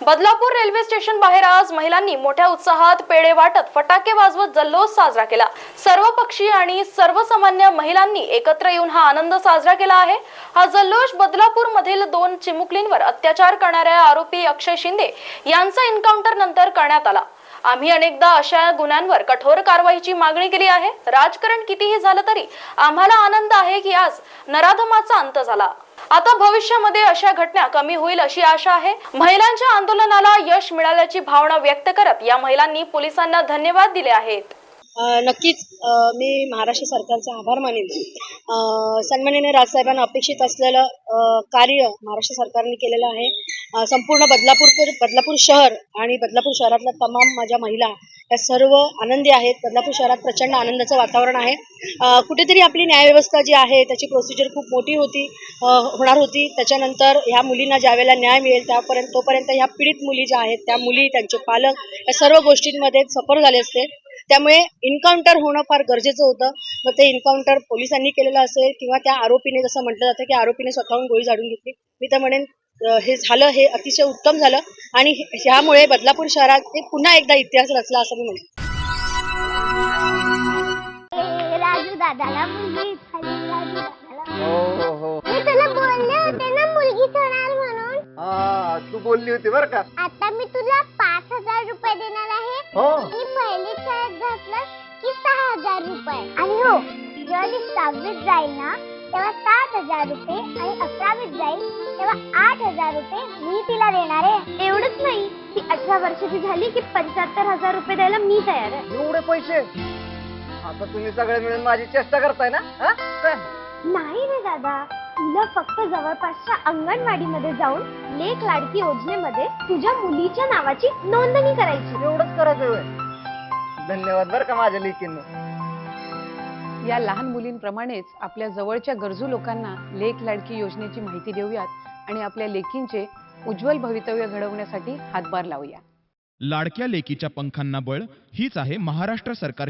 Badlapur railway station बाहेर आज महिलांनी मोठ्या उत्साहात पेढे वाटत फटाके वाजवत जल्लोष साजरा केला. सर्व पक्षी आणि सर्वसामान्य महिलांनी एकत्र येऊन हा आनंद साजरा केला आहे. हा जल्लोष बदलापूर मधील दोन चिमुकलींवर अत्याचार करणाऱ्या आरोपी अक्षय शिंदे यांचा एन्काउंटर नंतर करण्यात आला. आम्ही अनेकदा अशा गुन्ह्यांवर कठोर कारवाईची मागणी केली आहे. राजकारण कितीही झालं तरी आम्हाला आनंद आहे की आज नराधमाचा अंत झाला. आता भविष्यामध्ये अशा घटना कमी होईल अशी आशा आहे. महिलांच्या आंदोलनाला यश मिळाल्याची भावना व्यक्त करत या महिलांनी पोलिसांना धन्यवाद दिले आहेत. नक्कीच मी महाराष्ट्र सरकारचा आभार मानेन. अ, सन्माननीय राजसाहेबांना अपेक्षित असलेलं कार्य महाराष्ट्र सरकारने केलेलं आहे. संपूर्ण बदलापूर बदलापूर शहर आणि बदलापूर शहरातल्या तमाम माझ्या महिला या सर्व आनंदी आहेत. बदलापूर शहरात प्रचंड आनंदाचं वातावरण आहे. कुठेतरी आपली न्यायव्यवस्था जी आहे त्याची प्रोसिजर खूप मोठी होती होणार होती. त्याच्यानंतर ह्या मुलींना ज्यावेळेला न्याय मिळेल त्यापर्यंत तोपर्यंत ह्या पीडित मुली ज्या आहेत त्या मुली त्यांचे पालक या सर्व गोष्टींमध्ये सफर झाले असते. त्यामुळे इन्काउंटर होणं फार गरजेचं होतं. मग ते इन्काउंटर पोलिसांनी केलेलं असेल किंवा त्या आरोपीने जसं म्हटलं जातं की आरोपीने स्वतःहून गोळी झाडून घेतली. मी तर म्हणेन हे झालं हे अतिशय उत्तम झालं आणि ह्यामुळे बदलापूर शहरात एक पुन्हा एकदा इतिहास रचला असं मी म्हणेन. ए, राजू दादाला मुलगी झाली राजू दादाला हो हो हो. मी तुला बोलले होते ना मुलगी होणार म्हणून? हा तू बोलली होती बर का. आता मी तुला पाच हजार रुपये देणार आहे. हो. आणि पहिली शाळेत घातलं की सहा हजार रुपये. आणि हो जेव्हा ती सहावीत जाईल ना तेव्हा सात हजार रुपये आणि अकरावीत जाईल तेव्हा आठ हजार रुपये मी तिला देणार आहे. एवढंच नाही. ती अठरा वर्षाची झाली की पंच्याहत्तर हजार रुपये द्यायला मी तयार आहे. एवढे पैसे? आता तुम्ही सगळे मिळून माझी चेष्टा करताय ना? हा? काय? नाही रे दादा. तुला फक्त जवळपासच्या अंगणवाडीमध्ये जाऊन लेख लाडकी योजनेमध्ये तुझ्या मुलीच्या नावाची नोंदणी करायची. एवढंच करायचं होय. धन्यवाद बर का माझ्या लेकींना. या लहान मुलींप्रमाणेच आपल्या जवळच्या गरजू लोकांना लेख लाडकी योजनेची माहिती देऊयात आणि आपल्या लेकींचे उज्ज्वल भवितव्य घडवण्यासाठी हातभार लावूया. लाडक्या लेकीच्या पंखांना बळ हीच आहे महाराष्ट्र सरकारची